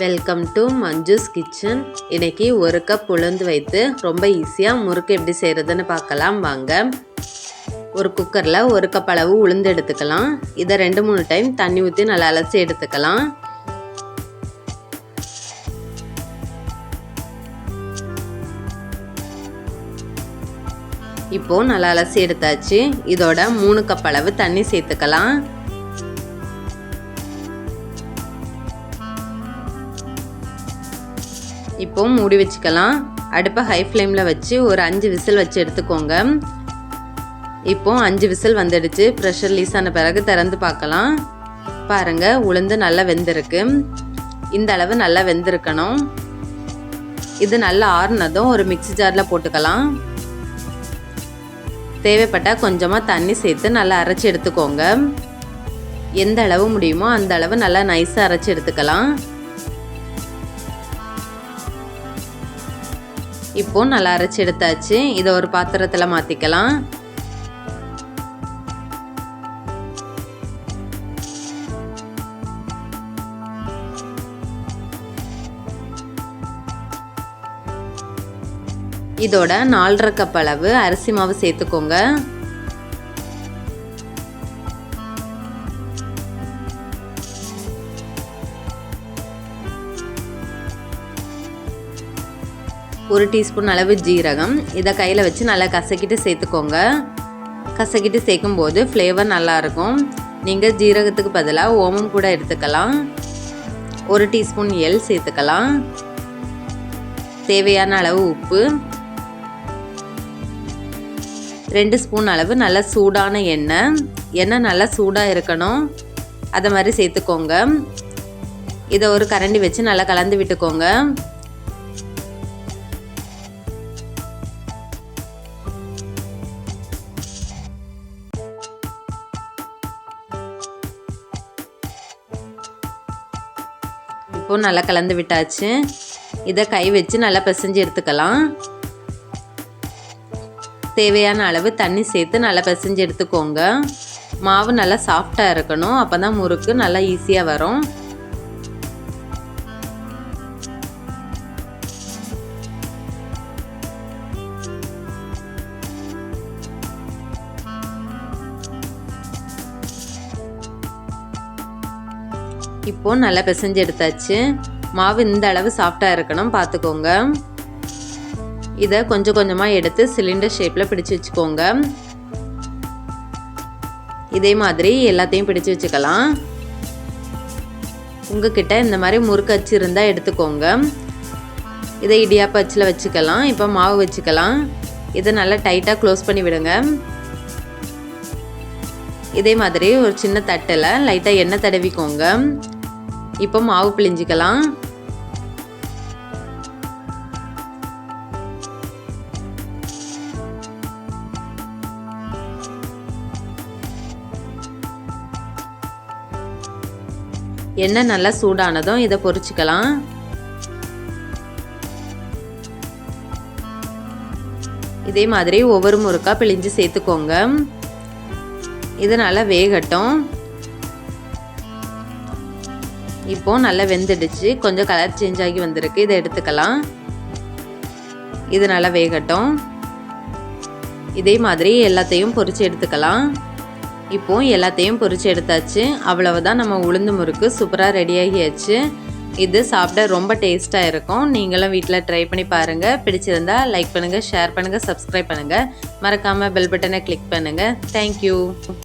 Welcome to Manju's kitchen இன்னைக்கு ஒரு cup உளுந்து வைத்து ரொம்ப ஈஸியாக முறுக்கு எப்படி செய்கிறதுன்னு பார்க்கலாம் வாங்க. ஒரு குக்கரில் ஒரு கப் அளவு உளுந்து எடுத்துக்கலாம். இதை ரெண்டு மூணு டைம் தண்ணி ஊற்றி நல்லா அலசி எடுத்துக்கலாம். இப்போது நல்லா அலசி எடுத்தாச்சு. இதோட மூணு கப் அளவு தண்ணி சேர்த்துக்கலாம். இப்போ மூடி வச்சுக்கலாம். அடுப்பை ஹை ஃப்ளேமில் வச்சு ஒரு அஞ்சு விசில் வச்சு எடுத்துக்கோங்க. இப்போ அஞ்சு விசில் வந்துடுச்சு. ப்ரெஷர் லீஸ் ஆன பிறகு திறந்து பார்க்கலாம். பாருங்கள் உளுந்து நல்லா வெந்திருக்கு. இந்த அளவு நல்லா வெந்திருக்கணும். இது நல்லா ஆறுனதும் ஒரு மிக்சி ஜாரில் போட்டுக்கலாம். தேவைப்பட்டால் கொஞ்சமாக தண்ணி சேர்த்து நல்லா அரைச்சி எடுத்துக்கோங்க. எந்த அளவு முடியுமோ அந்த அளவு நல்லா நைஸாக அரைச்சி எடுத்துக்கலாம். இப்போ நல்லா அரைச்சி எடுத்தாச்சு. இதை ஒரு பாத்திரத்தில் மாற்றிக்கலாம் இதோட நாலரை கப் அளவு அரிசி மாவு சேர்த்துக்கோங்க. ஒரு டீஸ்பூன் அளவு ஜீரகம். இதை கையில் வச்சு நல்லா கசக்கிட்டு சேர்த்துக்கோங்க. கசக்கிட்டு சேர்க்கும் போது ஃப்ளேவர் நல்லாயிருக்கும். நீங்கள் ஜீரகத்துக்கு பதிலாக ஓமம் கூட எடுத்துக்கலாம். ஒரு டீஸ்பூன் எல் சேர்த்துக்கலாம். தேவையான அளவு உப்பு. ரெண்டு ஸ்பூன் அளவு நல்லா சூடான எண்ணெய். எண்ணெய் நல்லா சூடாக இருக்கணும். அதை மாதிரி சேர்த்துக்கோங்க. இதை ஒரு கரண்டி வச்சு நல்லா கலந்து விட்டுக்கோங்க. இப்போ நல்லா கலந்து விட்டாச்சு. இதை கை வச்சு நல்லா பிசைஞ்சு எடுத்துக்கலாம். தேவையான அளவு தண்ணி சேர்த்து நல்லா பிசைஞ்சு எடுத்துக்கோங்க. மாவு நல்லா சாஃப்டாக இருக்கணும். அப்போ தான் முறுக்கு நல்லா ஈஸியாக வரும். இப்போது நல்லா பிசைஞ்சு எடுத்தாச்சு. மாவு இந்த அளவு சாஃப்டாக இருக்கணும் பார்த்துக்கோங்க இதை கொஞ்சம் கொஞ்சமாக எடுத்து சிலிண்டர் ஷேப்பில் பிடிச்சு வச்சுக்கோங்க. இதே மாதிரி எல்லாத்தையும் பிடிச்சு வச்சுக்கலாம். உங்ககிட்ட இந்த மாதிரி முறுக்கு அச்சு இருந்தால் எடுத்துக்கோங்க. இதை இடியாப்ப அச்சில் வச்சுக்கலாம் இப்போ மாவு வச்சுக்கலாம். இதை நல்லா டைட்டாக க்ளோஸ் பண்ணி விடுங்க. இதே மாதிரி ஒரு சின்ன தட்டில் லைட்டாக எண்ணெய் தடவிக்கோங்க. இப்போ மாவு பிழிஞ்சிக்கலாம். எண்ணெய் நல்லா சூடானதும் இதை பொரிச்சுக்கலாம். இதே மாதிரி ஒவ்வொரு முறுக்கா பிழிஞ்சு சேர்த்துக்கோங்க. இது நல்லா வேகட்டும். இப்போ நல்லா வெந்துடுச்சு. கொஞ்சம் கலர் சேஞ்ச் ஆகி வந்திருக்கு. இதை எடுத்துக்கலாம். இது நல்லா வேகட்டும். இதே மாதிரி எல்லாத்தையும் பொறிச்சு எடுத்துக்கலாம். இப்போ எல்லாத்தையும் பொறிச்சு எடுத்தாச்சு. அவ்வளவுதான் நம்ம உளுந்து முறுக்கு சூப்பராக ரெடியாகியாச்சு இது சாப்பிட ரொம்ப டேஸ்ட்டாக இருக்கும். நீங்களும் வீட்டில் ட்ரை பண்ணி பாருங்கள் பிடிச்சிருந்தா லைக் பண்ணுங்கள் ஷேர் பண்ணுங்கள் சப்ஸ்கிரைப் பண்ணுங்கள் மறக்காமல் பெல் பட்டனை கிளிக் பண்ணுங்கள் தேங்க்யூ